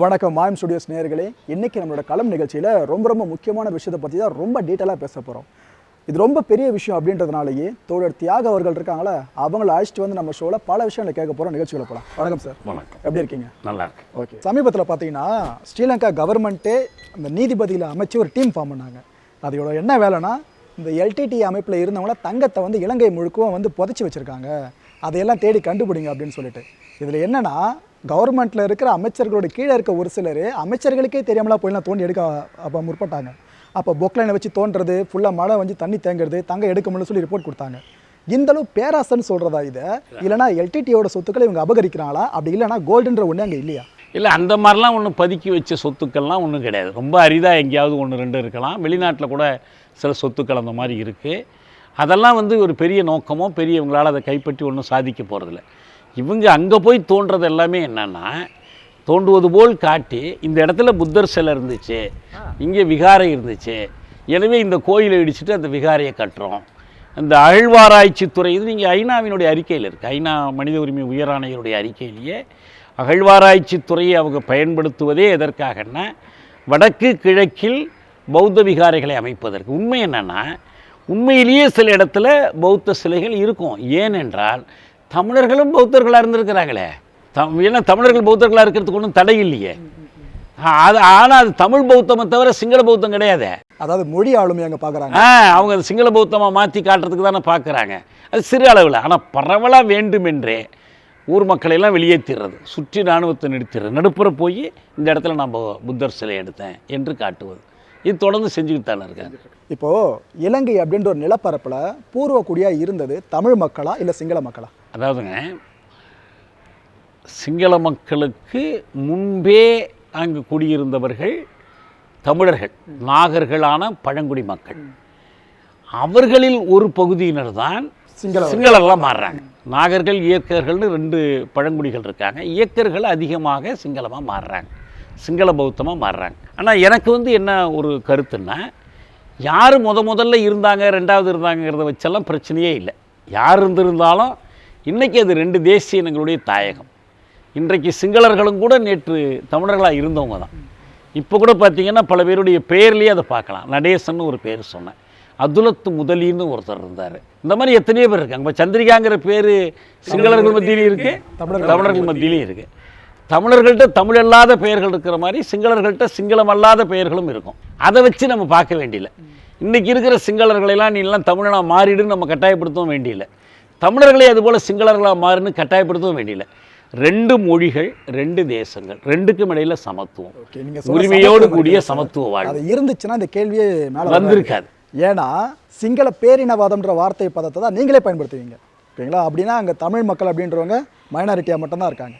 வணக்கம். மாயம் ஸ்டுடியோஸ் நேயர்களே இன்னைக்கு நம்மளோட களம் நிகழ்ச்சியில் ரொம்ப ரொம்ப முக்கியமான விஷயத்தை பற்றி தான் ரொம்ப டீட்டெயிலாக பேச போகிறோம் இது ரொம்ப பெரிய விஷயம் அப்படின்றதுனாலயே தோழர் தியாக அவர்கள் இருக்காங்களே அவங்கள அழைச்சிட்டு வந்து நம்ம ஷோவில் பல விஷயங்களை கேட்க போகிறோம் நிகழ்ச்சிகளை போகலாம் வணக்கம் சார். வணக்கம். எப்படி இருக்கீங்க? நல்லா இருக்கு. ஓகே. சமீபத்தில் பார்த்தீங்கன்னா ஸ்ரீலங்கா கவர்மெண்ட்டே இந்த நீதிபதியில் அமைச்சு ஒரு டீம் ஃபார்ம் பண்ணாங்க. அதோட என்ன வேலைன்னா இந்த எல்டிடி அமைப்பில் இருந்தவங்கள தங்கத்தை வந்து இலங்கை முழுக்கவும் வந்து புதைச்சி வச்சுருக்காங்க. அதையெல்லாம் தேடி கண்டுபிடிங்க அப்படின்னு சொல்லிட்டு. இதில் என்னன்னா கவர்மெண்ட்டில் இருக்கிற அமைச்சர்களோட கீழே இருக்க ஒரு சிலர் அமைச்சர்களுக்கே தெரியாமலாம் போயிலாம் தோண்டி எடுக்க அப்போ முற்பட்டாங்க. அப்போ பொக்லைனை வச்சு தோன்றது ஃபுல்லாக மழை வந்து தண்ணி தேங்குறது தங்க எடுக்க முடியல சொல்லி ரிப்போர்ட் கொடுத்தாங்க. இந்த அளவு பேராசன்னு சொல்கிறதா இதை? இல்லைனா எல்டிடியோட சொத்துக்களை இவங்க அபகரிக்கிறாங்களா? அப்படி இல்லைனா கோல்டுன்ற ஒன்று அங்கே இல்லையா? இல்லை அந்த மாதிரிலாம் ஒன்றும் பதுக்கி வச்ச சொத்துக்கள்லாம் ஒன்றும் கிடையாது. ரொம்ப அரிதாக எங்கேயாவது ஒன்று ரெண்டு இருக்கலாம். வெளிநாட்டில் கூட சில சொத்துக்கள் அந்த மாதிரி இருக்குது அதெல்லாம் வந்து ஒரு பெரிய நோக்கமோ பெரியவங்களால் அதை கைப்பற்றி ஒன்றும் சாதிக்க போகிறதில்ல இவங்க அங்கே போய் தோன்றது எல்லாமே என்னென்னா தோண்டுவது போல் காட்டி இந்த இடத்துல புத்தர் சிலை இருந்துச்சு இங்கே விகாரை இருந்துச்சு எனவே இந்த கோயிலை இடிச்சிட்டு அந்த விகாரையை கட்டுறோம். இந்த அகழ்வாராய்ச்சி துறை இது நீங்கள் ஐநாவினுடைய அறிக்கையில் இருக்குது ஐநா மனித உரிமை உயராணையருடைய அறிக்கையிலேயே அகழ்வாராய்ச்சி துறையை அவங்க பயன்படுத்துவதே எதற்காகன்னா வடக்கு கிழக்கில் பௌத்த விகாரைகளை அமைப்பதற்கு. உண்மை என்னென்னா உண்மையிலேயே சில இடத்துல பௌத்த சிலைகள் இருக்கும். ஏனென்றால் தமிழர்களும் பௌத்தர்களாக இருந்திருக்கிறாங்களே. தம் ஏன்னா தமிழர்கள் பௌத்தர்களாக இருக்கிறதுக்கு ஒன்றும் தடை இல்லையே. அது ஆனால் அது தமிழ் பௌத்தமே தவிர சிங்கள பௌத்தம் கிடையாதே. அதாவது மொழி ஆளுமை அங்கே பார்க்குறாங்க ஆ அவங்க அது சிங்கள பௌத்தமாக மாற்றி காட்டுறதுக்கு தானே பார்க்குறாங்க அது சிறு அளவில். ஆனால் பரவலாக வேண்டுமென்றே ஊர் மக்களை எல்லாம் வெளியேற்றிடுறது சுற்றி இராணுவத்தை நிறுத்திடுறது. நடுப்புற போய் இந்த இடத்துல நான் புத்தர் சிலை எடுத்தேன் என்று காட்டுவது. இது தொடர்ந்து செஞ்சுக்கிட்டு தானே இருக்காங்க இப்போது இலங்கை அப்படின்ற ஒரு நிலப்பரப்பில் பூர்வக்குடியாக இருந்தது தமிழ் மக்களா இல்லை சிங்கள மக்களா? அதாவதுங்க சிங்கள மக்களுக்கு முன்பே அங்கு குடியிருந்தவர்கள் தமிழர்கள் நாகர்களான பழங்குடி மக்கள். அவர்களில் ஒரு பகுதியினர் தான் சிங்கள சிங்களர்லாம் மாறுறாங்க. நாகர்கள் இயக்கர்கள்னு ரெண்டு பழங்குடிகள் இருக்காங்க. இயக்கர்கள் அதிகமாக சிங்களமாக மாறுறாங்க. சிங்கள பௌத்தமாக மாறுறாங்க. ஆனால் எனக்கு வந்து என்ன ஒரு கருத்துன்னா யார் முத முதல்ல இருந்தாங்க ரெண்டாவது இருந்தாங்கிறத வச்செல்லாம் பிரச்சனையே இல்லை. யார் இருந்திருந்தாலும் இன்றைக்கி அது ரெண்டு தேசிய இனங்களுடைய தாயகம். இன்றைக்கு சிங்களர்களும் கூட நேற்று தமிழர்களாக இருந்தவங்க தான். இப்போ கூட பார்த்தீங்கன்னா பல பேருடைய பெயர்லேயே அதை பார்க்கலாம். நடேசன் ஒரு பேர் சொன்னேன். அதுலத்து முதலின்னு ஒருத்தர் இருந்தார். இந்த மாதிரி எத்தனையோ பேர் இருக்காங்க. இப்போ சந்திரிகாங்கிற பேர் சிங்களர்கள் மத்தியிலையும் இருக்குது தமிழர்கள் தமிழர்கள் மத்தியிலையும் இருக்குது தமிழர்கள்ட்ட தமிழ் அல்லாத பெயர்கள் இருக்கிற மாதிரி சிங்களர்கள்ட்ட சிங்களம் அல்லாத பெயர்களும் இருக்கும். அதை வச்சு நம்ம பார்க்க வேண்டியல இன்றைக்கி இருக்கிற சிங்களர்களெல்லாம் நீ எல்லாம் தமிழனாக மாறிடுன்னு நம்ம கட்டாயப்படுத்தவும் வேண்டியல தமிழர்களே அதுபோல் சிங்களர்களாக மாறுன்னு கட்டாயப்படுத்தவும் வேண்டியல ரெண்டு மொழிகள் ரெண்டு தேசங்கள் ரெண்டுக்கும் இடையில சமத்துவம். உரிமையோடு கூடிய. சமத்துவ வாழ்வு. அது இருந்துச்சுன்னா இந்த கேள்வியே மேலே வந்திருக்காது. ஏன்னா சிங்கள பேரினவாதம்ன்ற வார்த்தை பதத்தை தான் நீங்களே பயன்படுத்துவீங்க. ஓகேங்களா? அப்படின்னா அங்கே தமிழ் மக்கள் அப்படின்றவங்க மைனாரிட்டியாக மட்டும்தான் இருக்காங்க.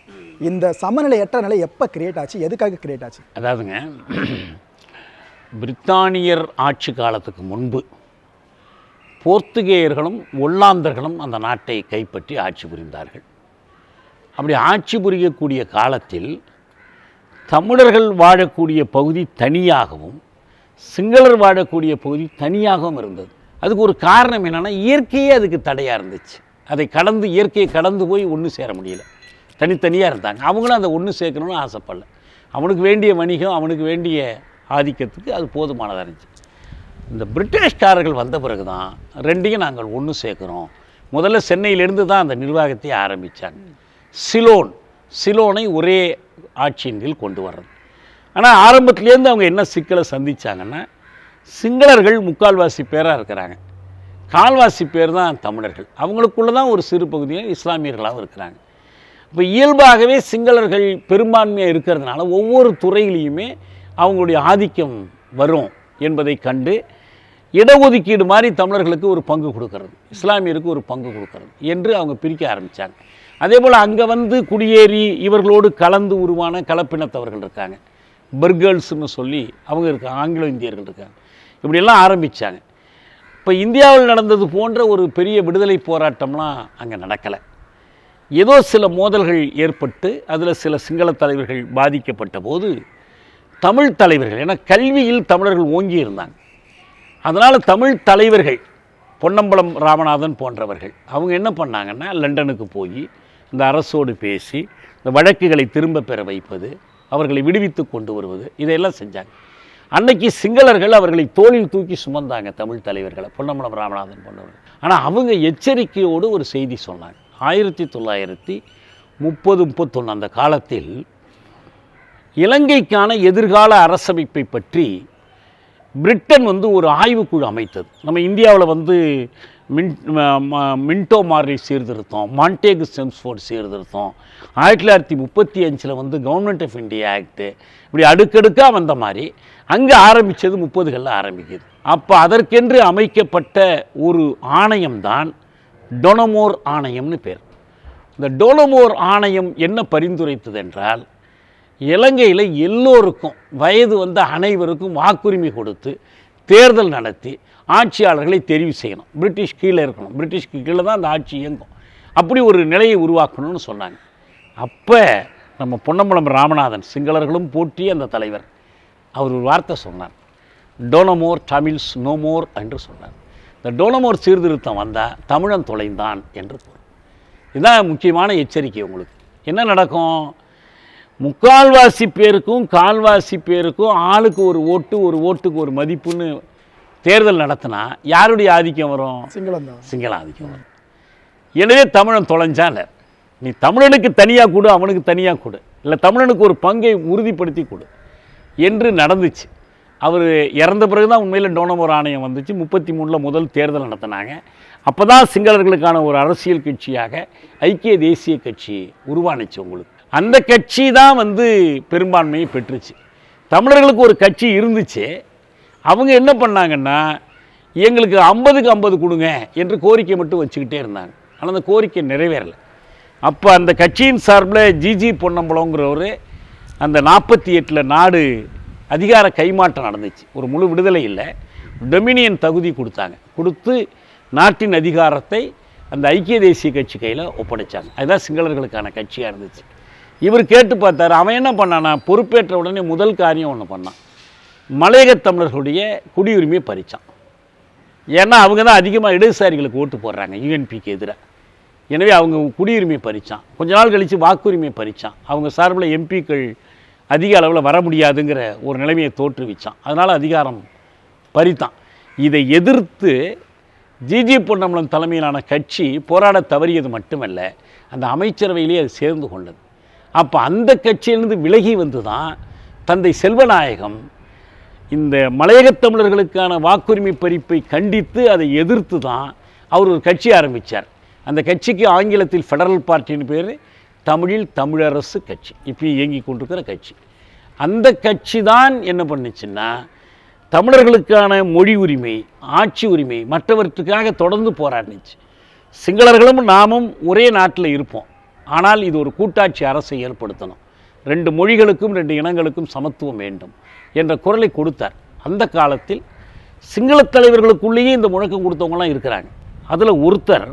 இந்த சமநிலையற்ற நிலை எப்போ கிரியேட் ஆச்சு? எதுக்காக கிரியேட் ஆச்சு? அதாவதுங்க பிரித்தானியர் ஆட்சி காலத்துக்கு முன்பு போர்த்துகேயர்களும் ஒல்லாந்தர்களும் அந்த நாட்டை கைப்பற்றி ஆட்சி புரிந்தார்கள். அப்படி ஆட்சி புரியக்கூடிய காலத்தில் தமிழர்கள் வாழக்கூடிய பகுதி தனியாகவும் சிங்களர் வாழக்கூடிய பகுதி தனியாகவும் இருந்தது. அதுக்கு ஒரு காரணம் என்னென்னா இயற்கையே அதுக்கு தடையாக இருந்துச்சு. அதை கடந்து இயற்கையை கடந்து போய் ஒன்று சேர முடியல. தனித்தனியாக இருந்தாங்க. அவங்களும் அதை ஒன்று சேர்க்கணும்னு ஆசைப்படல. அவனுக்கு வேண்டிய வணிகம் அவனுக்கு வேண்டிய ஆதிக்கத்துக்கு அது போதுமானதாக இருந்துச்சு. இந்த பிரிட்டிஷ்காரர்கள் வந்த பிறகு தான் ரெண்டையும் நாங்கள் ஒன்று சேர்க்குறோம். முதல்ல சென்னையிலேருந்து தான் அந்த நிர்வாகத்தை ஆரம்பித்தாங்க சிலோன் சிலோனை ஒரே ஆட்சியின் கீழ் கொண்டு வர்றது. ஆனால் ஆரம்பத்துலேருந்து அவங்க என்ன சிக்கலை சந்தித்தாங்கன்னா சிங்களர்கள் முக்கால்வாசி பேராக இருக்கிறாங்க. கால்வாசி பேர் தான் தமிழர்கள். அவங்களுக்குள்ள தான் ஒரு சிறு பகுதியில் இஸ்லாமியர்களாகவும் இருக்கிறாங்க. இப்போ இயல்பாகவே சிங்களர்கள் பெரும்பான்மையாக இருக்கிறதுனால ஒவ்வொரு துறையிலையுமே அவங்களுடைய ஆதிக்கம் வரும் என்பதை கண்டு இடஒதுக்கீடு மாதிரி தமிழர்களுக்கு ஒரு பங்கு கொடுக்கறது. இஸ்லாமியருக்கு ஒரு பங்கு கொடுக்கறது என்று அவங்க பிரிக்க ஆரம்பித்தாங்க அதே போல் அங்கே வந்து குடியேறி இவர்களோடு கலந்து உருவான கலப்பினத்தவர்கள் இருக்காங்க. பர்கர்ஸ்னு சொல்லி அவங்க இருக்காங்க ஆங்கிலோ இந்தியர்கள் இருக்காங்க. இப்படியெல்லாம் ஆரம்பித்தாங்க இப்போ இந்தியாவில் நடந்தது போன்ற ஒரு பெரிய விடுதலை போராட்டம்லாம் அங்கே நடக்கலை. ஏதோ சில மோதல்கள் ஏற்பட்டு அதில் சில சிங்கள தலைவர்கள் பாதிக்கப்பட்ட போது தமிழ் தலைவர்கள் ஏன்னா கல்வியில் தமிழர்கள் ஓங்கி இருந்தாங்க. அதனால் தமிழ் தலைவர்கள் பொன்னம்பலம் ராமநாதன் போன்றவர்கள் அவங்க என்ன பண்ணாங்கன்னா லண்டனுக்கு போய் இந்த அரசோடு பேசி இந்த வழக்குகளை திரும்ப பெற வைப்பது அவர்களை விடுவித்து கொண்டு வருவது இதையெல்லாம் செஞ்சாங்க. அன்னைக்கு சிங்களர்கள் அவர்களை தோளில் தூக்கி சுமந்தாங்க தமிழ் தலைவர்களை பொன்னம்பலம் ராமநாதன் போன்றவர்கள். ஆனால் அவங்க எச்சரிக்கையோடு ஒரு செய்தி சொன்னாங்க. ஆயிரத்தி தொள்ளாயிரத்தி முப்பது முப்பத்தொன்று அந்த காலத்தில் இலங்கைக்கான எதிர்கால அரசமைப்பை பற்றி பிரிட்டன் வந்து ஒரு ஆய்வுக்குழு அமைத்தது. நம்ம இந்தியாவில் வந்து மின் ம- மின்டோ மாரி சீர்திருத்தம் மாண்டேகு செம்ஸ்ஃபோர்ட் சீர்திருத்தம் ஆயிரத்தி தொள்ளாயிரத்தி முப்பத்தி அஞ்சில் வந்து கவர்மெண்ட் ஆஃப் இந்தியா ஆக்டு இப்படி அடுக்கடுக்காக வந்த மாதிரி அங்கே ஆரம்பித்தது முப்பதுகளில் ஆரம்பிக்குது. அப்போ அதற்கென்று அமைக்கப்பட்ட ஒரு ஆணையம்தான் டொனமோர் ஆணையம்னு பேர். இந்த டோலமோர் ஆணையம் என்ன பரிந்துரைத்தது என்றால் இலங்கையில் எல்லோருக்கும் வயது வந்த அனைவருக்கும் வாக்குரிமை கொடுத்து தேர்தல் நடத்தி ஆட்சியாளர்களை தெரிவு செய்யணும். பிரிட்டிஷ் கீழே இருக்கணும். பிரிட்டிஷ்க்கு கீழே தான் அந்த ஆட்சி இயங்கும். அப்படி ஒரு நிலையை உருவாக்கணும்னு சொன்னாங்க. அப்போ நம்ம பொன்னம்பலம் ராமநாதன் சிங்களர்களும் போற்றி அந்த தலைவர் அவர் ஒரு வார்த்தை சொன்னார். டோனமோர் தமிழ்ஸ் நோமோர் என்று சொன்னார். இந்த டோனமோர் சீர்திருத்தம் வந்தால் தமிழன் தொலைந்தான் என்று பொருள். இதுதான் முக்கியமான எச்சரிக்கை உங்களுக்கு. என்ன நடக்கும்? முக்கால்வாசி பேருக்கும் கால்வாசி பேருக்கும் ஆளுக்கு ஒரு ஓட்டு ஒரு ஓட்டுக்கு ஒரு மதிப்புன்னு தேர்தல் நடத்தினா யாருடைய ஆதிக்கம் வரும்? சிங்களம் சிங்கள ஆதிக்கம் வரும். எனவே தமிழன் தொலைஞ்சால நீ தமிழனுக்கு தனியாக கொடு அவனுக்கு தனியாக கொடு. இல்லை தமிழனுக்கு ஒரு பங்கை உறுதிப்படுத்தி கொடு. என்று நடந்துச்சு. அவர் இறந்த பிறகு தான் உண்மையில் டோனமோர் ஆணையம் வந்துச்சு. முப்பத்தி மூணில் முதல் தேர்தல் நடத்தினாங்க. அப்போ தான் சிங்களர்களுக்கான ஒரு அரசியல் கட்சியாக ஐக்கிய தேசிய கட்சி உருவானுச்சு உங்களுக்கு. அந்த கட்சி தான் வந்து பெரும்பான்மையை பெற்றுச்சு. தமிழர்களுக்கு ஒரு கட்சி இருந்துச்சு. அவங்க என்ன பண்ணாங்கன்னா எங்களுக்கு ஐம்பதுக்கு ஐம்பது கொடுங்க என்று கோரிக்கை மட்டும் வச்சுக்கிட்டே இருந்தாங்க. ஆனால் அந்த கோரிக்கை நிறைவேறலை. அப்போ அந்த கட்சியின் சார்பில் ஜிஜி பொன்னம்பலங்கிறவர் அந்த நாற்பத்தி எட்டில் நாடு அதிகார கைமாற்றம் நடந்துச்சு. ஒரு முழு விடுதலை இல்லை. டொமினியன் தகுதி கொடுத்தாங்க. கொடுத்து நாட்டின் அதிகாரத்தை அந்த ஐக்கிய தேசிய கட்சி கையில் ஒப்படைச்சாங்க. அதுதான் சிங்களர்களுக்கான கட்சியாக இருந்துச்சு. இவர் கேட்டு பார்த்தாரு அவன் என்ன பண்ணானா பொறுப்பேற்ற உடனே முதல் காரியம் ஒன்று பண்ணான். மலையக தமிழர்களுடைய குடியுரிமையை பறிச்சான். ஏன்னா அவங்க தான் அதிகமாக இடதுசாரிகளுக்கு ஓட்டு போடுறாங்க யூஎன்பிக்கு எதிராக எனவே அவங்க குடியுரிமை பறிச்சான். கொஞ்ச நாள் கழித்து வாக்குரிமை பறிச்சான். அவங்க சார்பில் எம்பிக்கள் அதிக அளவில் வர முடியாதுங்கிற ஒரு நிலைமையை தோற்றுவிச்சான். அதனால் அதிகாரம் பறித்தான். இதை எதிர்த்து ஜிஜி பொன்னம்பலம் தலைமையிலான கட்சி போராட தவறியது மட்டுமல்ல அந்த அமைச்சரவையிலே அது சேர்ந்து கொண்டது. அப்போ அந்த கட்சியிலிருந்து விலகி வந்து தான் தந்தை செல்வநாயகம் இந்த மலையகத் தமிழர்களுக்கான வாக்குரிமை பறிப்பை கண்டித்து அதை எதிர்த்து தான் அவர் ஒரு கட்சி ஆரம்பித்தார் அந்த கட்சிக்கு ஆங்கிலத்தில் ஃபெடரல் பார்ட்டின்னு பேர் தமிழில் தமிழரசு கட்சி இப்போ இயங்கி கொண்டிருக்கிற கட்சி. அந்த கட்சி தான் என்ன பண்ணுச்சுன்னா தமிழர்களுக்கான மொழி உரிமை ஆட்சி உரிமை மற்றவற்றுக்காக தொடர்ந்து போராடினுச்சு சிங்களர்களும் நாமும் ஒரே நாட்டில் இருப்போம். ஆனால் இது ஒரு கூட்டாட்சி அரசை ஏற்படுத்தணும். ரெண்டு மொழிகளுக்கும் ரெண்டு இனங்களுக்கும் சமத்துவம் வேண்டும் என்ற குரலை கொடுத்தார். அந்த காலத்தில் சிங்கள தலைவர்களுக்குள்ளேயே இந்த முழக்கம் கொடுத்தவங்களாம் இருக்கிறாங்க. அதில் ஒருத்தர்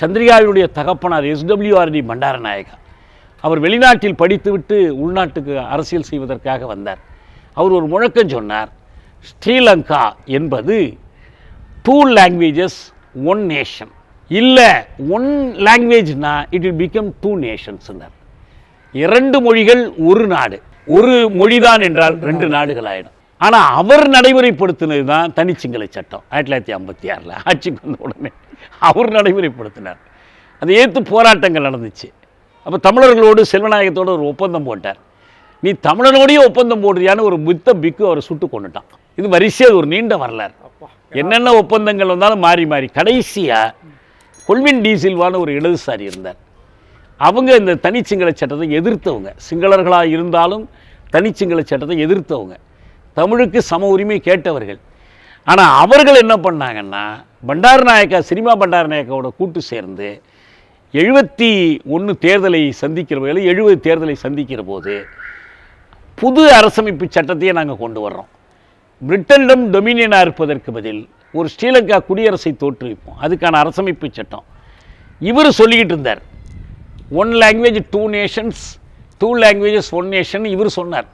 சந்திரிகாவினுடைய தகப்பனார் எஸ்டபிள்யூஆர்டி பண்டாரநாயகா அவர் வெளிநாட்டில் படித்துவிட்டு உள்நாட்டுக்கு அரசியல் செய்வதற்காக வந்தார். அவர் ஒரு முழக்கம் சொன்னார். ஸ்ரீலங்கா என்பது டூ லாங்குவேஜஸ் ஒன் நேஷன் இல்லை ஒன் லாங்குவேஜ்னா இட் வில் பிகம் டூ நேஷன்ஸ்னர் இரண்டு மொழிகள் ஒரு நாடு. ஒரு மொழிதான் என்றால் ரெண்டு நாடுகள் ஆகிடும் ஆனால் அவர் நடைமுறைப்படுத்தினது தான் தனிச்சிங்கள சட்டம். ஆயிரத்தி தொள்ளாயிரத்தி ஐம்பத்தி ஆறில் ஆட்சிக்கு வந்த உடனே. அவர் நடைமுறைப்படுத்தினார். அதை ஏற்று போராட்டங்கள் நடந்துச்சு. அப்போ தமிழர்களோடு செல்வநாயகத்தோடு ஒரு ஒப்பந்தம் போட்டார். நீ தமிழனோடயே ஒப்பந்தம் போடுறியான்னு ஒரு புத்த பிக்கு அவரை சுட்டு கொண்டுட்டான் இது வரிசையாக ஒரு நீண்ட வரலாறு. என்னென்ன ஒப்பந்தங்கள் வந்தாலும் மாறி மாறி. கடைசியாக கொல்வின் டி சில்வான்னு ஒரு இடதுசாரி இருந்தார். அவங்க இந்த தனிச்சிங்கள சட்டத்தை எதிர்த்தவங்க. சிங்களர்களாக இருந்தாலும் தனிச்சிங்கள சட்டத்தை எதிர்த்தவங்க. தமிழுக்கு சம உரிமை கேட்டவர்கள். ஆனால் அவர்கள் என்ன பண்ணாங்கன்னா பண்டார நாயக்கா சினிமா பண்டார நாயக்காவோட கூட்டு சேர்ந்து எழுபத்தி ஒன்று தேர்தலை சந்திக்கிற போது எழுபது தேர்தலை சந்திக்கிற போது புது அரசமைப்பு சட்டத்தையே நாங்கள் கொண்டு வர்றோம். பிரிட்டனிடம் டொமினியனாக இருப்பதற்கு பதில் ஒரு ஸ்ரீலங்கா குடியரசை தோற்றுவிப்போம். அதுக்கான அரசமைப்பு சட்டம். இவர் சொல்லிக்கிட்டு இருந்தார். One language two nations two languages one nation இவர் சொன்னார்.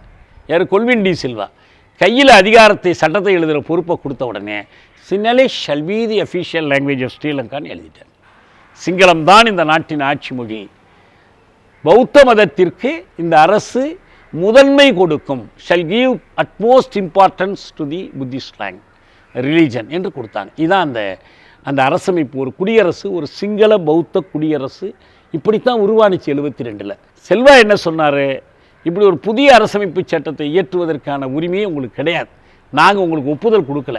யார்? கொல்வின் டி சில்வா. கையில் அதிகாரத்தை சட்டத்தை எழுதுகிற பொறுப்பை கொடுத்த உடனே Sinhala shall be the official language of ஸ்ரீலங்கான்னு எழுதிட்டார். சிங்களம் தான் இந்த நாட்டின் ஆட்சி மொழி. பௌத்த மதத்திற்கு இந்த அரசு முதன்மை கொடுக்கும். Shall give utmost importance to the Buddhist lang religion என்று கொடுத்தாங்க. இதுதான் அந்த அந்த அரசமைப்பு. ஒரு குடியரசு ஒரு சிங்கள பௌத்த குடியரசு இப்படித்தான் உருவானுச்சு எழுபத்தி ரெண்டில். செல்வா என்ன சொன்னார்? இப்படி ஒரு புதிய அரசமைப்பு சட்டத்தை இயற்றுவதற்கான உரிமையே உங்களுக்கு கிடையாது. நாங்கள் உங்களுக்கு ஒப்புதல் கொடுக்கல.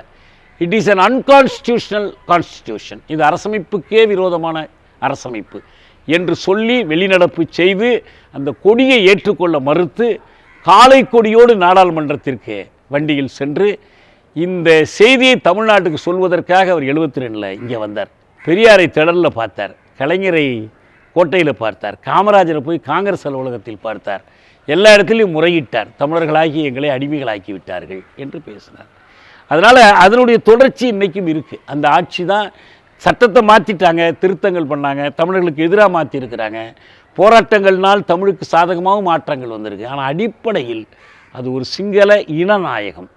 It is an unconstitutional constitution இது அரசமைப்புக்கே விரோதமான அரசமைப்பு. என்று சொல்லி வெளிநடப்பு செய்து அந்த கொடியை ஏற்றுக்கொள்ள மறுத்து காலை கொடியோடு நாடாளுமன்றத்திற்கு வண்டியில் சென்று இந்த செய்தியை தமிழ்நாட்டுக்கு சொல்வதற்காக அவர் எழுபத்தி ரெண்டில் இங்கே வந்தார். பெரியாரை திடலில் பார்த்தார். கலைஞரை கோட்டையில் பார்த்தார். காமராஜரை போய் காங்கிரஸ் அலுவலகத்தில் பார்த்தார். எல்லா இடத்துலையும் முறையிட்டார். தமிழர்களாகி எங்களை அடிமைகளாக்கி விட்டார்கள் என்று பேசினார். அதனால் அதனுடைய தொடர்ச்சி இன்றைக்கும் இருக்குது அந்த ஆட்சி தான் சட்டத்தை மாற்றிட்டாங்க திருத்தங்கள் பண்ணாங்க தமிழர்களுக்கு எதிராக மாற்றிருக்கிறாங்க போராட்டங்கள்னால் தமிழுக்கு சாதகமாகவும் மாற்றங்கள் வந்திருக்கு. ஆனால் அடிப்படையில் அது ஒரு சிங்கள இனநாயகம்.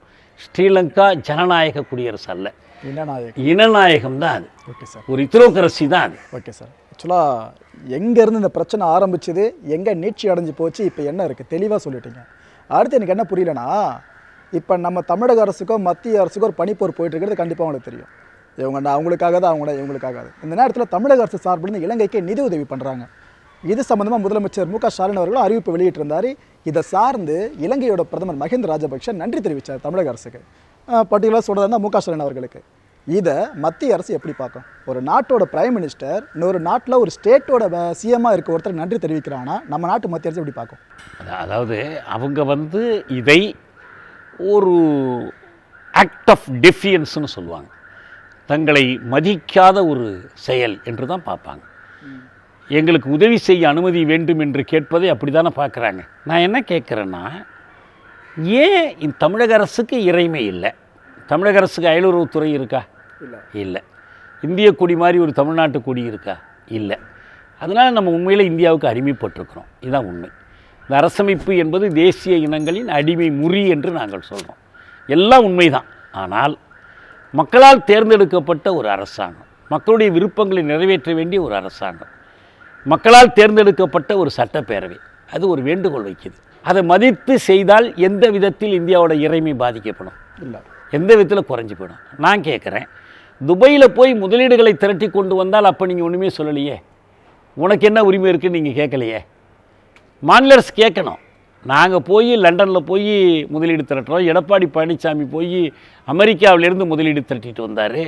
ஸ்ரீலங்கா ஜனநாயக குடியரசு அல்ல. இனநாயகம். இனநாயகம் தான் அது. Okay sir. ஒரு இத்ரோக்கரசி தான் அது. Okay sir. ஆக்சுவலாக எங்கேருந்து இந்த பிரச்சனை ஆரம்பிச்சது எங்கே நீட்சி அடைஞ்சு போச்சு இப்போ என்ன இருக்குது தெளிவாக சொல்லிட்டீங்க. அடுத்து எனக்கு என்ன புரியலனா இப்போ நம்ம தமிழக அரசுக்கோ மத்திய அரசுக்கோ ஒரு பனிப்போர் போயிட்டுருக்கிறது கண்டிப்பாக அவங்களுக்கு தெரியும். இவங்க நான் அவங்களுக்காக தான் அவங்கள இவங்களுக்காக இந்த நேரத்தில் தமிழக அரசு சார்பிலிருந்து இலங்கைக்கு நிதி உதவி பண்ணுறாங்க இது சம்மந்தமாக முதலமைச்சர் மு க ஸ்டாலின் அவர்களும் அறிவிப்பு வெளியிட்டிருந்தார். இதை சார்ந்து இலங்கையோட பிரதமர் மஹிந்த ராஜபக்ஷ நன்றி தெரிவித்தார் தமிழக அரசுக்கு. பர்டிகுலராக சொல்கிறதா மு க ஸ்டாலின் அவர்களுக்கு. இதை மத்திய அரசு எப்படி பார்க்கும்? ஒரு நாட்டோட பிரைம் மினிஸ்டர் இன்னொரு நாட்டில் ஒரு ஸ்டேட்டோட சிஎம்மாக இருக்க ஒருத்தர் நன்றி தெரிவிக்கிறாங்கன்னா நம்ம நாட்டு மத்திய அரசு எப்படி பார்க்கும்? அதாவது அவங்க வந்து இதை ஒரு ஆக்ட் ஆஃப் டிஃபியன்ஸ்னு சொல்லுவாங்க. தங்களை மதிக்காத ஒரு செயல் என்று தான் பார்ப்பாங்க. எங்களுக்கு உதவி செய்ய அனுமதி வேண்டும் என்று கேட்பதை அப்படி தானே பார்க்குறாங்க. நான் என்ன கேட்குறேன்னா ஏன் தமிழக அரசுக்கு இறைமை இல்லை? தமிழக அரசுக்கு அயலுறவுத்துறை இருக்கா? இல்லை. இல்லை. இந்திய கொடி மாதிரி ஒரு தமிழ்நாட்டு கொடி இருக்கா? இல்லை. அதனால் நம்ம உண்மையில் இந்தியாவுக்கு அடிமைப்பட்டிருக்கிறோம். இதுதான் உண்மை. இந்த அரசமைப்பு என்பது தேசிய இனங்களின் அடிமை முறி என்று நாங்கள் சொல்கிறோம் எல்லாம் உண்மைதான். ஆனால் மக்களால் தேர்ந்தெடுக்கப்பட்ட ஒரு அரசாங்கம் மக்களுடைய விருப்பங்களை நிறைவேற்ற வேண்டிய ஒரு அரசாங்கம் மக்களால் தேர்ந்தெடுக்கப்பட்ட ஒரு சட்டப்பேரவை அது ஒரு வேண்டுகோள் வைக்குது. அதை மதித்து செய்தால் எந்த விதத்தில் இந்தியாவோட இறைமை பாதிக்கப்படும்? இல்லை. எந்த விதத்தில் குறைஞ்சி போயிடும்? நான் கேட்குறேன் துபாயில் போய் முதலீடுகளை திரட்டி கொண்டு வந்தால் அப்போ நீங்கள் ஒன்றுமே சொல்லலையே. உனக்கு என்ன உரிமை இருக்குன்னு நீங்கள் கேட்கலையே. மாநில அரசு கேட்கணும். நாங்கள் போய் லண்டனில் போய் முதலீடு திரட்டுறோம். எடப்பாடி பழனிசாமி போய் அமெரிக்காவிலேருந்து முதலீடு திரட்டிட்டு வந்தார்.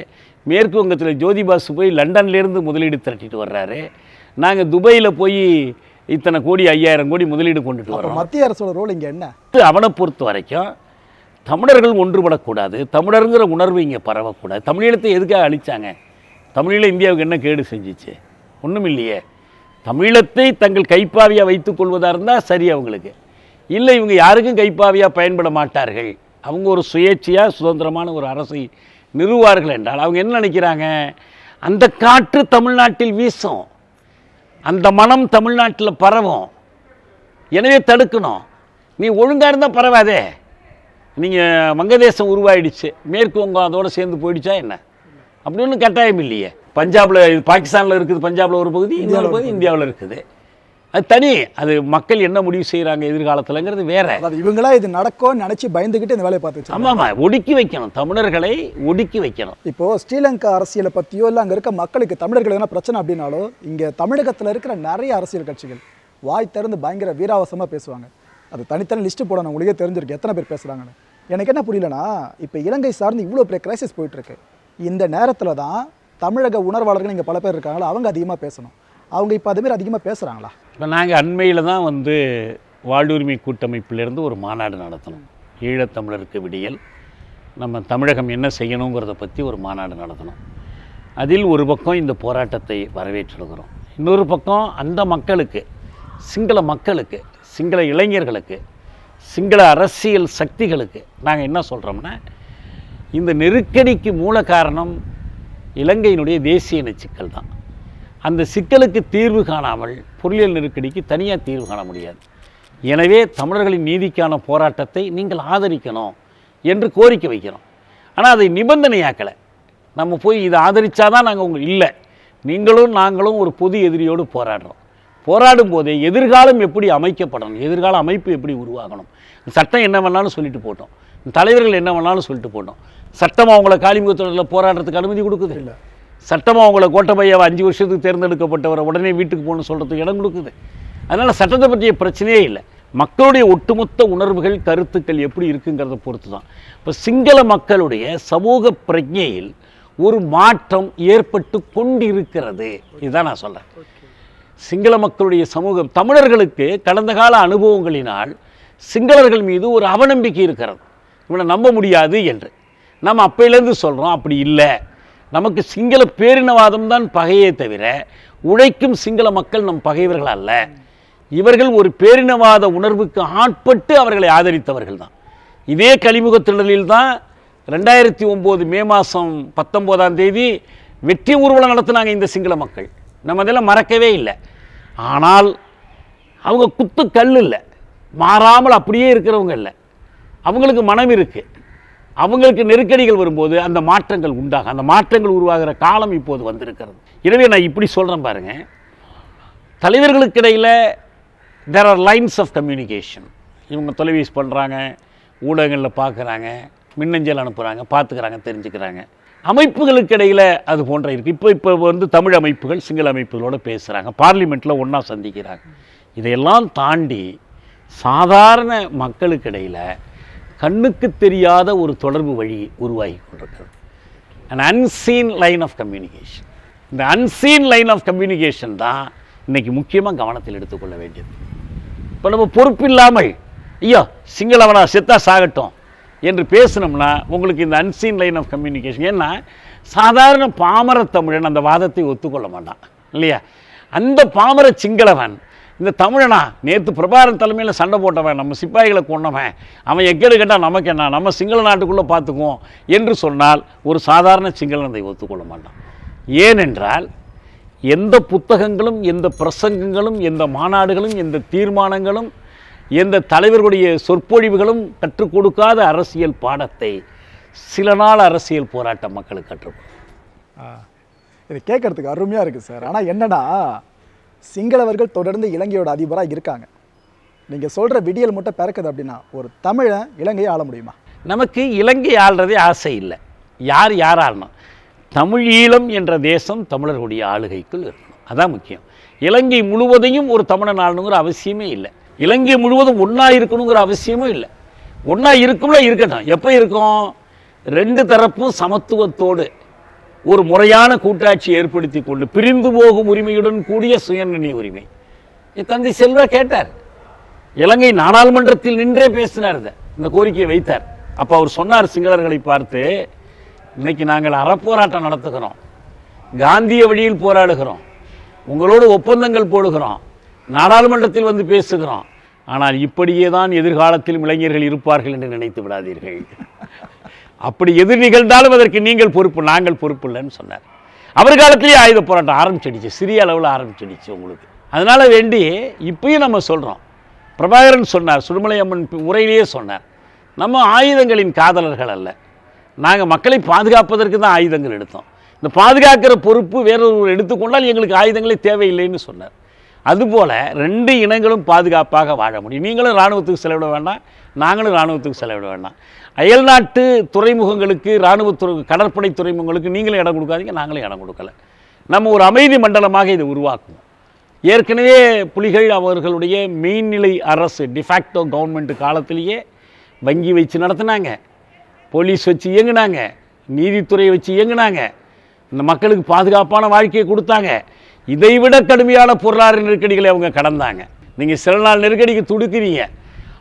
மேற்கு வங்கத்தில் ஜோதி பாசு போய் லண்டன்லேருந்து முதலீடு திரட்டிட்டு வர்றாரு. நாங்கள் துபாயில் போய் இத்தனை கோடி ஐயாயிரம் கோடி முதலீடு கொண்டுட்டு வரோம் மத்திய அரசோட ரோல் இங்கே என்ன? அவனை பொறுத்த வரைக்கும் தமிழர்கள் ஒன்றுபடக்கூடாது. தமிழருங்கிற உணர்வு இங்கே பரவக்கூடாது. தமிழீழத்தை எதுக்காக அழிச்சாங்க? தமிழீழ இந்தியாவுக்கு என்ன கேடு செஞ்சிச்சு? ஒன்றும் இல்லையே. தமிழத்தை தங்கள் கைப்பாவியாக வைத்துக் கொள்வதாக இருந்தால் சரி அவங்களுக்கு. இல்லை இவங்க யாருக்கும் கைப்பாவியாக பயன்பட மாட்டார்கள். அவங்க ஒரு சுயேட்சையாக சுதந்திரமான ஒரு அரசை நிறுவார்கள் என்றால் அவங்க என்ன நினைக்கிறாங்க? அந்த காற்று தமிழ்நாட்டில் வீசும். அந்த மனம் தமிழ்நாட்டில் பரவும். எனவே தடுக்கணும். நீ ஒழுங்காக இருந்தால் பரவாதே. நீங்கள் வங்கதேசம் உருவாயிடுச்சு மேற்கு வங்கம் அதோடு சேர்ந்து போயிடுச்சா என்ன? அப்படி ஒன்றும் கட்டாயம் இல்லையே. பஞ்சாபில் பாகிஸ்தானில் இருக்குது பஞ்சாபில் ஒரு பகுதி இன்னொரு பகுதி இந்தியாவில் இருக்குது. அது தனி அது மக்கள் என்ன முடிவு செய்கிறாங்க எதிர்காலத்தில்ங்கிறது வேற. இவங்களா இது நடக்கும்னு நினச்சி பயந்துக்கிட்டு இந்த வேலையை பார்த்து ஆமாம் ஆமாம் ஒடுக்கி வைக்கணும் தமிழர்களை ஒடுக்கி வைக்கணும். இப்போ ஸ்ரீலங்கா அரசியலை பற்றியோ இல்லை அங்கே இருக்க மக்களுக்கு தமிழர்கள் எதனா பிரச்சனை அப்படின்னாலோ இங்கே தமிழகத்தில் இருக்கிற நிறைய அரசியல் கட்சிகள் வாய் திறந்து பயங்கர வீராவசமாக பேசுவாங்க. அது தனித்தனி லிஸ்ட்டு போடணும் உங்களுக்கே தெரிஞ்சிருக்கு எத்தனை பேர் பேசுகிறாங்கன்னு எனக்கு என்ன புரியலனா இப்போ இலங்கை சார்ந்து இவ்வளோ பெரிய கிரைசிஸ் போயிட்டுருக்கு. இந்த நேரத்தில் தான் தமிழக உணர்வாளர்கள் இங்கே பல பேர் இருக்காங்களா அவங்க அதிகமாக பேசணும். அவங்க இப்போ அதுமாரி அதிகமாக பேசுகிறாங்களா இப்போ நாங்கள் அண்மையில் தான் வந்து வாழ்வுரிமை கூட்டமைப்பிலிருந்து ஒரு மாநாடு நடத்தணும். ஈழத்தமிழருக்கு விடியல் நம்ம தமிழகம் என்ன செய்யணுங்கிறத பற்றி ஒரு மாநாடு நடத்தணும். அதில் ஒரு பக்கம் இந்த போராட்டத்தை வரவேற்றிருக்கிறோம். இன்னொரு பக்கம் அந்த மக்களுக்கு சிங்கள மக்களுக்கு சிங்கள இளைஞர்களுக்கு சிங்கள அரசியல் சக்திகளுக்கு நாங்கள் என்ன சொல்கிறோம்னா இந்த நெருக்கடிக்கு மூல காரணம் இலங்கையினுடைய தேசிய இன சிக்கல் தான். அந்த சிக்கலுக்கு தீர்வு காணாமல் பொருளியல் நெருக்கடிக்கு தனியாக தீர்வு காண முடியாது. எனவே தமிழர்களின் நீதிக்கான போராட்டத்தை நீங்கள் ஆதரிக்கணும் என்று கோரிக்கை வைக்கிறோம். ஆனால் அதை நிபந்தனையாக்கலை. நம்ம போய் இதை ஆதரித்தாதான் நாங்கள் உங்களுக்கு இல்லை. நீங்களும் நாங்களும் ஒரு பொது எதிரியோடு போராடுறோம். போராடும் போதே எதிர்காலம் எப்படி அமைக்கப்படணும் எதிர்கால அமைப்பு எப்படி உருவாகணும். சட்டம் என்ன வேணாலும் சொல்லிட்டு போட்டோம். தலைவர்கள் என்ன வேணாலும் சொல்லிட்டு போட்டோம். சட்டம் அவங்கள காலிமுகத்தொடரில் போராடுறதுக்கு அனுமதி கொடுக்குது? இல்லை. சட்டமாக அவங்கள கோட்டபையாவை அஞ்சு வருஷத்துக்கு தேர்ந்தெடுக்கப்பட்டவரை உடனே வீட்டுக்கு போகணும்னு சொல்கிறதுக்கு இடம் கொடுக்குது. அதனால் சட்டத்தை பற்றிய பிரச்சனையே இல்லை. மக்களுடைய ஒட்டுமொத்த உணர்வுகள் கருத்துக்கள் எப்படி இருக்குங்கிறத பொறுத்து தான் இப்போ சிங்கள மக்களுடைய சமூக பிரஜையில் ஒரு மாற்றம் ஏற்பட்டு கொண்டிருக்கிறது. இதுதான் நான் சொல்கிறேன் சிங்கள மக்களுடைய சமூகம் தமிழர்களுக்கு கடந்த கால அனுபவங்களினால் சிங்களர்கள் மீது ஒரு அவநம்பிக்கை இருக்கிறது. இவனை நம்ப முடியாது என்று. நம்ம அப்பையிலேருந்து சொல்கிறோம் அப்படி இல்லை. நமக்கு சிங்கள பேரினவாதம் தான் பகையே தவிர உழைக்கும் சிங்கள மக்கள் நம் பகைவர்கள் அல்ல. இவர்கள் ஒரு பேரினவாத உணர்வுக்கு ஆட்பட்டு அவர்களை ஆதரித்தவர்கள் தான். இதே கலிமுகத்திடலில் தான் ரெண்டாயிரத்தி ஒம்பது மே மாதம் பத்தொம்போதாம் தேதி வெற்றி ஊர்வலம் நடத்தினாங்க இந்த சிங்கள மக்கள். நம்ம அதெல்லாம் மறக்கவே இல்லை. ஆனால் அவங்க குத்து கல் இல்லை. மாறாமல் அப்படியே இருக்கிறவங்க இல்லை. அவங்களுக்கு மனம் இருக்குது அவங்களுக்கு நெருக்கடிகள் வரும்போது அந்த மாற்றங்கள் உண்டாகும். அந்த மாற்றங்கள் உருவாகிற காலம் இப்போது வந்திருக்கிறது. எனவே நான் இப்படி சொல்கிறேன் பாருங்கள் தலைவர்களுக்கு இடையில் there are lines of communication இவங்க தொலைபேசி பண்ணுறாங்க ஊடகங்களில் பார்க்குறாங்க மின்னஞ்சல் அனுப்புகிறாங்க பார்த்துக்கிறாங்க தெரிஞ்சுக்கிறாங்க. அமைப்புகளுக்கு இடையில் அது போன்ற இருக்குது இப்போ இப்போ வந்து தமிழ் அமைப்புகள் சிங்கள அமைப்புகளோடு பேசுகிறாங்க பார்லிமெண்ட்டில் ஒன்றா சந்திக்கிறாங்க. இதையெல்லாம் தாண்டி சாதாரண மக்களுக்கு இடையில் கண்ணுக்கு தெரியாத ஒரு தொடர்பு வழி உருவாகி கொண்டிருக்கிறது. And unseen line of communication இந்த அன்சீன் லைன் ஆஃப் கம்யூனிகேஷன் தான் இன்றைக்கி முக்கியமாக கவனத்தில் எடுத்துக்கொள்ள வேண்டியது. இப்போ நம்ம பொறுப்பில்லாமல் ஐயோ சிங்களவனா செத்தா சாகட்டும். என்று பேசினோம்னா உங்களுக்கு இந்த அன்சீன் லைன் ஆஃப் கம்யூனிகேஷன் ஏன்னா சாதாரண பாமர தமிழன் அந்த வாதத்தை ஒத்துக்கொள்ள மாட்டான் இல்லையா? அந்த பாமர சிங்களவன் இந்த தமிழனா நேற்று பிரபாரன் தலைமையில் சண்டை போட்டவன் நம்ம சிப்பாய்களை கொண்டவன் அவன் எக்கேடு கேட்டால் நமக்கு என்ன நம்ம சிங்கள நாட்டுக்குள்ளே பார்த்துக்குவோம் என்று சொன்னால் ஒரு சாதாரண சிங்களன் அதை ஒத்துக்கொள்ள மாட்டான். ஏனென்றால் எந்த புத்தகங்களும் எந்த பிரசங்கங்களும் எந்த மாநாடுகளும் எந்த தீர்மானங்களும் எந்த தலைவர்களுடைய சொற்பொழிவுகளும் கற்றுக் கொடுக்காத அரசியல் பாடத்தை சில நாள் அரசியல் போராட்ட மக்களுக்கு கற்றுக் கொடுக்கும். ஆ, இது கேட்கறதுக்கு அருமையாக இருக்குது சார். ஆனால் என்னன்னா சிங்களவர்கள் தொடர்ந்து இலங்கையோட அதிபராக இருக்காங்க. நீங்கள் சொல்கிற விடியல் மட்டும் பிறக்குது அப்படின்னா ஒரு தமிழன் இலங்கையை ஆள முடியுமா? நமக்கு இலங்கை ஆள்றதே ஆசை இல்லை. யார் யார் ஆளணும் தமிழ் ஈழம் என்ற தேசம் தமிழர்களுடைய ஆளுகைக்குள் இருக்கணும். அதான் முக்கியம். இலங்கை முழுவதையும் ஒரு தமிழன் ஆளணுங்கிற அவசியமே இல்லை. இலங்கை முழுவதும் ஒன்றா இருக்கணுங்கிற அவசியமும் இல்லை. ஒன்றா இருக்கும்ல இருக்கட்டும். எப்போ இருக்கும்? ரெண்டு தரப்பும் சமத்துவத்தோடு ஒரு முறையான கூட்டாட்சி ஏற்படுத்தி கொண்டு பிரிந்து போகும் உரிமையுடன் கூடிய சுயநிர்ணய உரிமை. தந்தை செல்வா கேட்டார். இலங்கை நாடாளுமன்றத்தில் நின்றே பேசினார் இதை. இந்த கோரிக்கையை வைத்தார். அப்போ அவர் சொன்னார் சிங்களர்களை பார்த்து இன்னைக்கு நாங்கள் அறப்போராட்டம் நடத்துகிறோம். காந்திய வழியில் போராடுகிறோம். உங்களோடு ஒப்பந்தங்கள் போடுகிறோம். நாடாளுமன்றத்தில் வந்து பேசுகிறோம். ஆனால் இப்படியே தான் எதிர்காலத்தில் இளைஞர்கள் இருப்பார்கள் என்று நினைத்து விடாதீர்கள். அப்படி எது நிகழ்ந்தாலும் அதற்கு நீங்கள் பொறுப்பு நாங்கள் பொறுப்பு இல்லைன்னு சொன்னார். அவர் காலத்திலேயே ஆயுத போராட்டம் ஆரம்பிச்சிடுச்சு சிறிய அளவில் ஆரம்பிச்சிடுச்சு உங்களுக்கு. அதனால் வேண்டி இப்பயும் நம்ம சொல்கிறோம் பிரபாகரன் சொன்னார் சுடுமலை அம்மன் உரையிலேயே சொன்னார் நம்ம ஆயுதங்களின் காதலர்கள் அல்ல. நாங்கள் மக்களை பாதுகாப்பதற்கு தான் ஆயுதங்கள் எடுத்தோம். இந்த பாதுகாக்கிற பொறுப்பு வேறொருவர் எடுத்துக்கொண்டால் எங்களுக்கு ஆயுதங்களே தேவையில்லைன்னு சொன்னார். அதுபோல் ரெண்டு இனங்களும் பாதுகாப்பாக வாழ முடியும். நீங்களும் இராணுவத்துக்கு செலவிட வேண்டாம் நாங்களும் இராணுவத்துக்கு செலவிட வேண்டாம். அயல்நாட்டு துறைமுகங்களுக்கு இராணுவத்துறை கடற்படை துறைமுகங்களுக்கு நீங்களும் இடம் கொடுக்காதீங்க நாங்களும் இடம் கொடுக்கல. நம்ம ஒரு அமைதி மண்டலமாக இதை உருவாக்குவோம். ஏற்கனவே புலிகள் அவர்களுடைய மெயின்நிலை அரசு டிஃபேக்டோ கவர்மெண்ட் காலத்திலேயே வங்கி வச்சு நடத்துனாங்க. போலீஸ் வச்சு இயங்குனாங்க. நீதித்துறையை வச்சு இயங்குனாங்க. இந்த மக்களுக்கு பாதுகாப்பான வாழ்க்கையை கொடுத்தாங்க. இதைவிட கடுமையான பொருளாதார நெருக்கடிகளை அவங்க கடந்தாங்க. நீங்கள் சில நாள் நெருக்கடிக்கு துடுக்குறீங்க.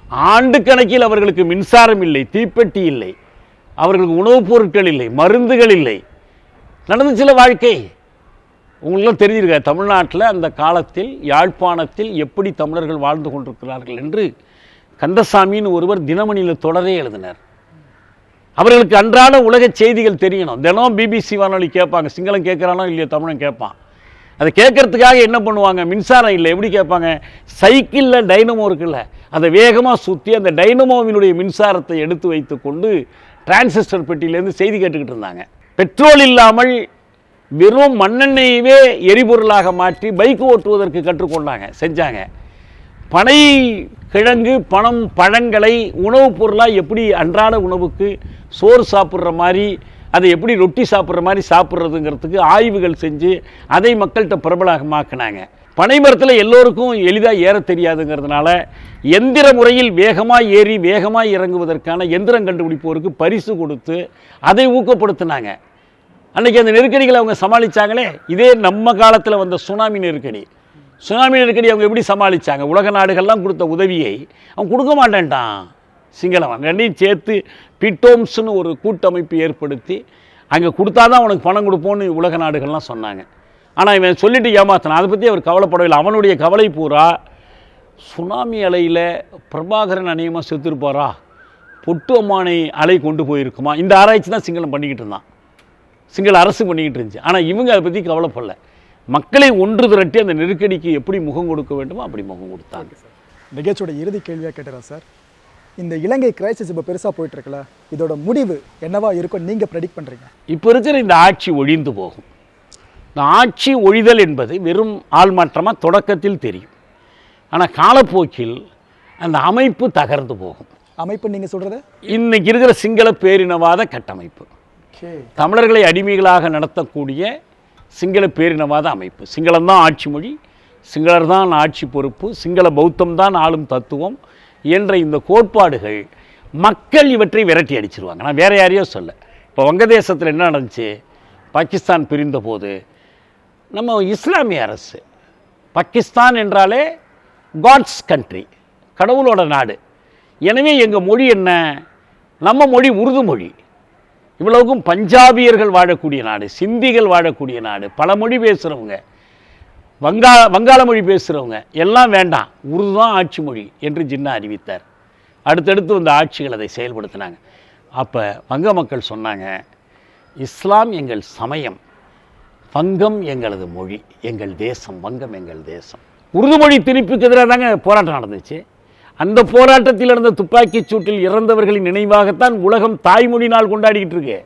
ஆண்டு கணக்கில் அவர்களுக்கு மின்சாரம் இல்லை தீப்பெட்டி இல்லை அவர்களுக்கு உணவுப் பொருட்கள் இல்லை மருந்துகள் இல்லை. நடந்துச்சுல வாழ்க்கை. உங்களுக்கும் தெரிஞ்சிருக்க தமிழ்நாட்டில் அந்த காலத்தில் யாழ்ப்பாணத்தில் எப்படி தமிழர்கள் வாழ்ந்து கொண்டிருக்கிறார்கள் என்று கந்தசாமின்னு ஒருவர் தினமணியில் தொடரே எழுதினார். அவர்களுக்கு அன்றாட உலக செய்திகள் தெரியணும். தினம் பிபிசி வானொலி கேட்பாங்க. சிங்களம் கேட்குறானோ இல்லையோ தமிழன் கேட்பான். அதை கேட்கறதுக்காக என்ன பண்ணுவாங்க? மின்சாரம் இல்லை. எப்படி கேட்பாங்க? சைக்கிளில் டைனமோ இருக்குல்ல. அதை வேகமாக சுற்றி அந்த டைனமோவினுடைய மின்சாரத்தை எடுத்து வைத்து கொண்டு டிரான்சிஸ்டர் பெட்டியிலேருந்து செய்தி கேட்டுக்கிட்டு இருந்தாங்க. பெட்ரோல் இல்லாமல் வெறும் மண்ணெண்ணெயவே எரிபொருளாக மாற்றி பைக் ஓட்டுவதற்கு கற்றுக்கொண்டாங்க செஞ்சாங்க. பனை கிழங்கு பணம் பழங்களை உணவுப் பொருளாக எப்படி அன்றாட உணவுக்கு சோறு சாப்பிட்ற மாதிரி அதை எப்படி ரொட்டி சாப்பிட்ற மாதிரி சாப்பிட்றதுங்கிறதுக்கு ஆய்வுகள் செஞ்சு அதை மக்கள்கிட்ட பிரபலமாக்குனாங்க. பனை மரத்தில் எல்லோருக்கும் எளிதாக ஏற தெரியாதுங்கிறதுனால எந்திர முறையில் வேகமாக ஏறி வேகமாக இறங்குவதற்கான எந்திரம் கண்டுபிடிப்போருக்கு பரிசு கொடுத்து அதை ஊக்கப்படுத்தினாங்க. அன்றைக்கி அந்த நெருக்கடிகளை அவங்க சமாளித்தாங்களே இதே நம்ம காலத்தில் வந்த சுனாமி நெருக்கடி. சுனாமி நெருக்கடி அவங்க எப்படி சமாளிச்சாங்க? உலக நாடுகள்லாம் கொடுத்த உதவியை அவன் கொடுக்க மாட்டேன்ட்டான். சிங்களம் ரெண்டையும் சேர்த்து பிட்டோம்ஸ்னு ஒரு கூட்டமைப்பு ஏற்படுத்தி அங்கே கொடுத்தாதான் அவனுக்கு பணம் கொடுப்போம்னு உலக நாடுகள்லாம் சொன்னாங்க. ஆனால் இவன் சொல்லிட்டு ஏமாத்தினான். அதை பற்றி அவர் கவலைப்படவில்லை. அவனுடைய கவலை பூரா சுனாமி அலையில் பிரபாகரன் அநேகமாக செத்துருப்பாரா? பொட்டு அம்மானை அலை கொண்டு போயிருக்குமா? இந்த ஆராய்ச்சி தான் சிங்களம் பண்ணிக்கிட்டு இருந்தான். சிங்கள அரசு பண்ணிக்கிட்டு இருந்துச்சு. ஆனால் இவங்க அதை பற்றி கவலைப்படல. மக்களை ஒன்று திரட்டி அந்த நெருக்கடிக்கு எப்படி முகம் கொடுக்க வேண்டுமோ அப்படி முகம் கொடுத்தாங்க. நிகழ்ச்சியோட இறுதி கேள்வியாக கேட்டுறேன் சார். இந்த இலங்கை கிரைசிஸ் இப்போ பெருசாக போயிட்டு இருக்குல்ல இதோட முடிவு என்னவா இருக்கும் நீங்கள் ப்ரெடிக்ட் பண்ணுறீங்க இப்போ இருக்கிற இந்த ஆட்சி ஒழிந்து போகும். இந்த ஆட்சி ஒழிதல் என்பது வெறும் ஆள்மாற்றமாக தொடக்கத்தில் தெரியும். ஆனால் காலப்போக்கில் அந்த அமைப்பு தகர்ந்து போகும். அமைப்பு நீங்கள் சொல்கிறது இன்னைக்கு இருக்கிற சிங்கள பேரினவாத கட்டமைப்பு. தமிழர்களை அடிமைகளாக நடத்தக்கூடிய சிங்கள பேரினவாத அமைப்பு. சிங்களம்தான் ஆட்சி மொழி சிங்களர் தான் ஆட்சி பொறுப்பு சிங்கள பௌத்தம் தான் ஆளும் தத்துவம் என்ற இந்த கோட்பாடுகள் மக்கள் இவற்றை விரட்டி அடிச்சிருவாங்க. நான் வேறு யாரையோ சொல்ல. இப்போ வங்கதேசத்தில் என்ன நடந்துச்சு? பாகிஸ்தான் பிரிந்தபோது நம்ம இஸ்லாமிய அரசு பாகிஸ்தான் என்றாலே காட்ஸ் கண்ட்ரி கடவுளோட நாடு. எனவே எங்கள் மொழி என்ன? நம்ம மொழி உருது மொழி. இவ்வளவுக்கும் பஞ்சாபியர்கள் வாழக்கூடிய நாடு சிந்திகள் வாழக்கூடிய நாடு பல மொழி பேசுகிறவங்க வங்கா வங்காள மொழி பேசுகிறவங்க எல்லாம் வேண்டாம் உருது தான் ஆட்சி மொழி என்று ஜின்னா அறிவித்தார். அடுத்தடுத்து வந்த ஆட்சிகள் அதை செயல்படுத்தினாங்க. அப்போ வங்க மக்கள் சொன்னாங்க இஸ்லாம் எங்கள் சமயம் வங்கம் எங்களது மொழி எங்கள் தேசம் வங்கம் எங்கள் தேசம். உருது மொழி திணிப்புக்கு எதிராக தாங்க போராட்டம் நடந்துச்சு. அந்த போராட்டத்தில் நடந்த துப்பாக்கிச் சூட்டில் இறந்தவர்களின் நினைவாகத்தான் உலகம் தாய்மொழி நாள் கொண்டாடிக்கிட்டு இருக்கு.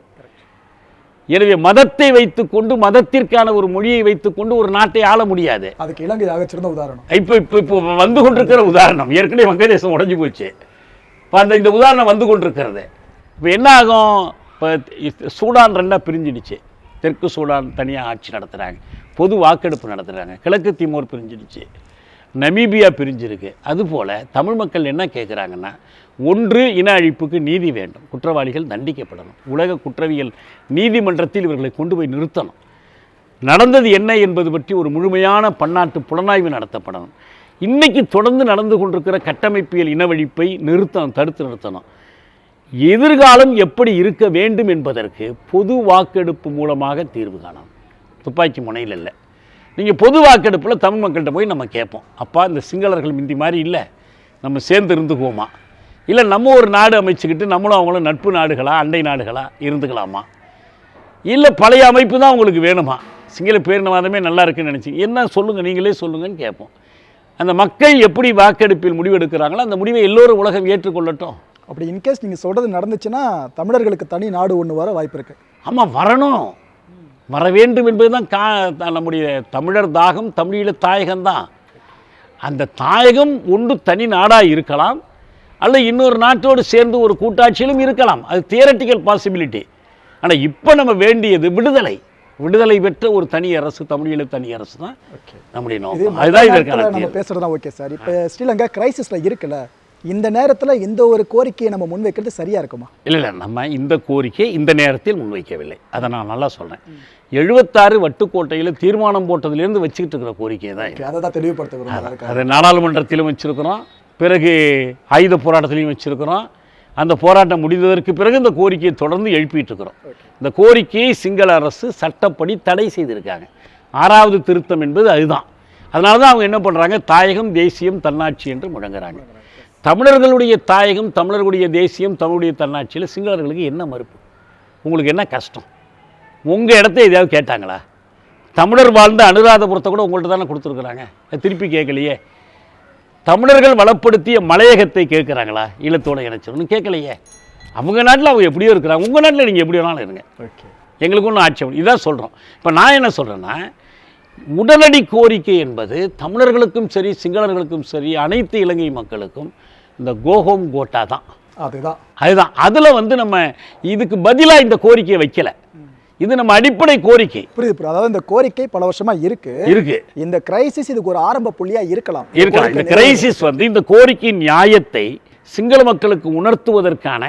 எனவே மதத்தை வைத்துக்கொண்டு மதத்திற்கான ஒரு மொழியை வைத்துக்கொண்டு ஒரு நாட்டை ஆள முடியாது. அதுக்கு இலங்கை ஆகச்சிறந்த உதாரணம். இப்போ இப்போ இப்போ வந்து கொண்டிருக்கிற உதாரணம். ஏற்கனவே வங்கதேசம் உடைஞ்சு போச்சு. இப்போ அந்த இந்த உதாரணம் வந்து கொண்டிருக்கிறது. இப்போ என்ன ஆகும்? இப்போ சூடான் ரெண்டாக பிரிஞ்சிடுச்சு. தெற்கு சூடான் தனியாக ஆட்சி நடத்துகிறாங்க பொது வாக்கெடுப்பு நடத்துகிறாங்க கிழக்கு திமோர் பிரிஞ்சிடுச்சு. நமீபியா பிரிஞ்சிருக்கு. அதுபோல் தமிழ் மக்கள் என்ன கேட்குறாங்கன்னா ஒன்று இன அழிப்புக்கு நீதி வேண்டும். குற்றவாளிகள் தண்டிக்கப்படணும். உலக குற்றவியல் நீதிமன்றத்தில் இவர்களை கொண்டு போய் நிறுத்தணும். நடந்தது என்ன என்பது பற்றி ஒரு முழுமையான பன்னாட்டு புலனாய்வு நடத்தப்படணும். இன்றைக்கி தொடர்ந்து நடந்து கொண்டிருக்கிற கட்டமைப்பியல் இனவழிப்பை நிறுத்தணும் தடுத்து நிறுத்தணும். எதிர்காலம் எப்படி இருக்க வேண்டும் என்பதற்கு பொது வாக்கெடுப்பு மூலமாக தீர்வு காணணும். துப்பாக்கி முனையில் இல்லை. நீங்கள் பொது வாக்கெடுப்பில் தமிழ் மக்கள்கிட்ட போய் நம்ம கேட்போம். அப்பா இந்த சிங்களர்கள் முந்தி மாதிரி இல்லை. நம்ம சேர்ந்து இருந்துக்குவோமா? இல்லை நம்ம ஒரு நாடு அமைச்சுக்கிட்டு நம்மளும் அவங்களும் நட்பு நாடுகளா அண்டை நாடுகளா இருந்துக்கலாமா? இல்லை பழைய அமைப்பு தான் உங்களுக்கு வேணுமா? சிங்கள பேரினவாதமே நல்லா இருக்குன்னு நினச்சி என்ன சொல்லுங்கள் நீங்களே சொல்லுங்கன்னு கேட்போம். அந்த மக்கள் எப்படி வாக்கெடுப்பில் முடிவெடுக்கிறாங்களோ அந்த முடிவை எல்லோரும் உலகம் ஏற்றுக்கொள்ளட்டும். அப்படி இன்கேஸ் நீங்கள் சொல்கிறது நடந்துச்சுன்னா தமிழர்களுக்கு தனி நாடு ஒன்று வர வாய்ப்பு இருக்குது ஆமாம் வரணும். வர வேண்டும் என்பதுதான் கா த- நம்முடைய தமிழர் தாகம் தமிழீழ தாயகம்தான் அந்த தாயகம் ஒன்று தனி நாடாக இருக்கலாம் அல்ல இன்னொரு நாட்டோடு சேர்ந்து ஒரு கூட்டாட்சியிலும் இருக்கலாம். அது தியரட்டிக்கல் பாசிபிலிட்டி ஆனால் இப்போ நம்ம வேண்டியது விடுதலை. விடுதலை பெற்ற ஒரு தனி அரசு தமிழீழ தனி அரசு தான் நம்முடைய நோக்கம். அதுதான் இதற்கான நம்ம தான் ஓகே சார் இப்போ ஸ்ரீலங்கா கிரைசிஸ்ல இருக்குல்ல இந்த நேரத்துல இந்த ஒரு கோரிக்கையை நம்ம முன்வைக்கிறது சரியா இருக்குமா? இல்லை இல்லை நம்ம இந்த கோரிக்கை இந்த நேரத்தில் முன்வைக்கவில்லை. அதை நான் நல்லா சொல்கிறேன் எழுபத்தாறு வட்டுக்கோட்டையில் தீர்மானம் போட்டதுலேருந்து வச்சுக்கிட்டு இருக்கிற கோரிக்கை தான் அதை தான் தெளிவுபடுத்த விரும்புறேன் அதுக்காக. அதை நாடாளுமன்றத்திலும் வச்சிருக்கிறோம். பிறகு ஆயுத போராட்டத்திலையும் வச்சிருக்கிறோம். அந்த போராட்டம் முடிந்ததற்கு பிறகு இந்த கோரிக்கையை தொடர்ந்து எழுப்பிட்டு இருக்கிறோம் இந்த கோரிக்கையை சிங்கள அரசு சட்டப்படி தடை செய்திருக்காங்க. ஆறாவது திருத்தம் என்பது அதுதான். அதனால தான் அவங்க என்ன பண்ணுறாங்க தாயகம் தேசியம் தன்னாட்சி என்று முழங்குறாங்க. தமிழர்களுடைய தாயகம் தமிழர்களுடைய தேசியம் தமிழுடைய தன்னாட்சியில் சிங்களர்களுக்கு என்ன மறுப்பு? உங்களுக்கு என்ன கஷ்டம்? உங்கள் இடத்த எதையாவது கேட்டாங்களா? தமிழர் வாழ்ந்த அனுராதபுரத்தை கூட உங்கள்கிட்ட தானே கொடுத்துருக்குறாங்க. திருப்பி கேட்கலையே. தமிழர்கள் வளப்படுத்திய மலையகத்தை கேட்குறாங்களா? ஈழத்தோட இணைச்சிருன்னு கேட்கலையே. அவங்க நாட்டில் அவங்க எப்படியோ இருக்கிறாங்க. உங்கள் நாட்டில் நீங்கள் எப்படி வேணாலும் இருங்க. ஓகே. எங்களுக்கு ஒன்றும் ஆட்சேபம் இதான் சொல்கிறோம் இப்போ நான் என்ன சொல்கிறேன்னா உடனடி கோரிக்கை என்பது தமிழர்களுக்கும் சரி சிங்களர்களுக்கும் சரி அனைத்து இலங்கை மக்களுக்கும் இந்த கோஹோம் கோட்டா தான். அதுதான். அதுதான். அதில் வந்து நம்ம இதுக்கு பதிலாக இந்த கோரிக்கையை வைக்கல. இது நம்ம அடிப்படை கோரிக்கை. புரியுது புரியுது. அதாவது இந்த கோரிக்கை பல வருஷமா இருக்கு. இருக்கு. இந்த கிரைசிஸ் இதுக்கு ஒரு ஆரம்ப புள்ளியா இருக்கலாம். இருக்கலாம். இந்த கிரைசிஸ் வந்து இந்த கோரிக்கையின் நியாயத்தை சிங்கள மக்களுக்கு உணர்த்துவதற்கான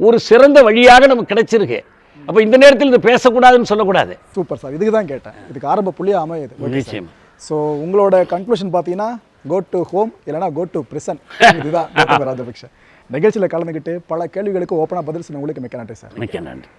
ஒரு சிறந்த வழியாக நமக்கு கிடைச்சிருக்கு. அப்போ இந்த நேரத்தில் இது பேசக்கூடாதுன்னு சொல்லக்கூடாது. சூப்பர் சார் இதுக்கு தான் கேட்டேன். இதுக்கு ஆரம்ப புள்ளியா அமையுது. நிச்சயம். ஸோ உங்களோட கன்க்ளூஷன் பார்த்தீங்கன்னா கோ டு ஹோம் இல்லைனா கோ டு பிரிசன் இதுதான். ராஜபக்ஷ நிகழ்ச்சியில் கலந்துக்கிட்டு பல கேள்விகளுக்கு ஓப்பனாக பதில் சொன்ன உங்களுக்கு மிக்க நன்றி சார் மிக்க நன்றி.